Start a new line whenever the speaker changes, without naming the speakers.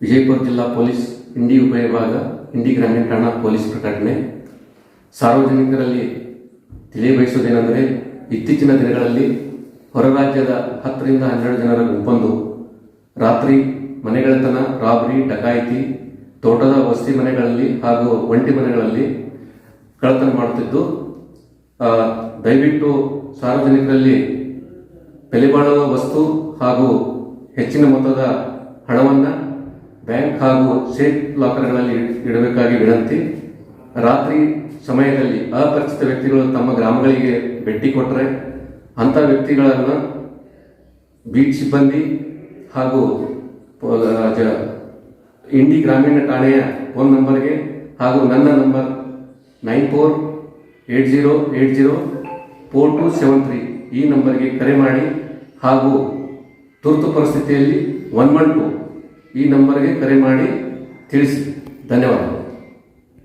ವಿಜಯಪುರ ಜಿಲ್ಲಾ ಪೊಲೀಸ್ ಇಂಡಿ ಉಪವಿಭಾಗ ಇಂಡಿ ಗ್ರಾಮೀಣ ಠಾಣಾ ಪೊಲೀಸ್ ಪ್ರಕಟಣೆ. ಸಾರ್ವಜನಿಕರಲ್ಲಿ ತಿಳಿಯಬಯಸುವುದೇನೆಂದರೆ, ಇತ್ತೀಚಿನ ದಿನಗಳಲ್ಲಿ ಹೊರ ರಾಜ್ಯದ ಹತ್ತರಿಂದ ಹನ್ನೆರಡು ಜನರ ಗುಂಪೊಂದು. ರಾತ್ರಿ ಮನೆಗಳತನ ರಾಬರಿ, ಡಕಾಯಿತಿ, ತೋಟದ ವಸತಿ ಮನೆಗಳಲ್ಲಿ ಹಾಗೂ ಒಂಟಿ ಮನೆಗಳಲ್ಲಿ ಕಳ್ಳತನ ಮಾಡುತ್ತಿದ್ದು ದಯವಿಟ್ಟು ಸಾರ್ವಜನಿಕರಲ್ಲಿ ಬೆಲೆ ಬಾಳುವ ವಸ್ತು ಹಾಗೂ ಹೆಚ್ಚಿನ ಮೊತ್ತದ ಹಣವನ್ನು ಬ್ಯಾಂಕ್ ಹಾಗೂ ಸೇಫ್ ಲಾಕರ್ಗಳಲ್ಲಿ ಇಡಬೇಕಾಗಿ ವಿನಂತಿ. ರಾತ್ರಿ ಸಮಯದಲ್ಲಿ ಅಪರಿಚಿತ ವ್ಯಕ್ತಿಗಳು ತಮ್ಮ ಗ್ರಾಮಗಳಿಗೆ ಭೇಟಿ ಕೊಟ್ಟರೆ ಅಂಥ ವ್ಯಕ್ತಿಗಳನ್ನು ಬೀಚ್ ಸಿಬ್ಬಂದಿ ಹಾಗೂ ಇಂಡಿ ಗ್ರಾಮೀಣ ಠಾಣೆಯ ಫೋನ್ ನಂಬರ್ಗೆ ಹಾಗೂ ನನ್ನ number nine four eight zero eight zero four two seven three ಈ ನಂಬರ್ಗೆ ಕರೆ ಮಾಡಿ ಹಾಗೂ ತುರ್ತು ಪರಿಸ್ಥಿತಿಯಲ್ಲಿ ಒನ್ ಒನ್ ಟು ಈ ನಂಬರ್ಗೆ ಕರೆ ಮಾಡಿ ತಿಳಿಸಿ. ಧನ್ಯವಾದಗಳು.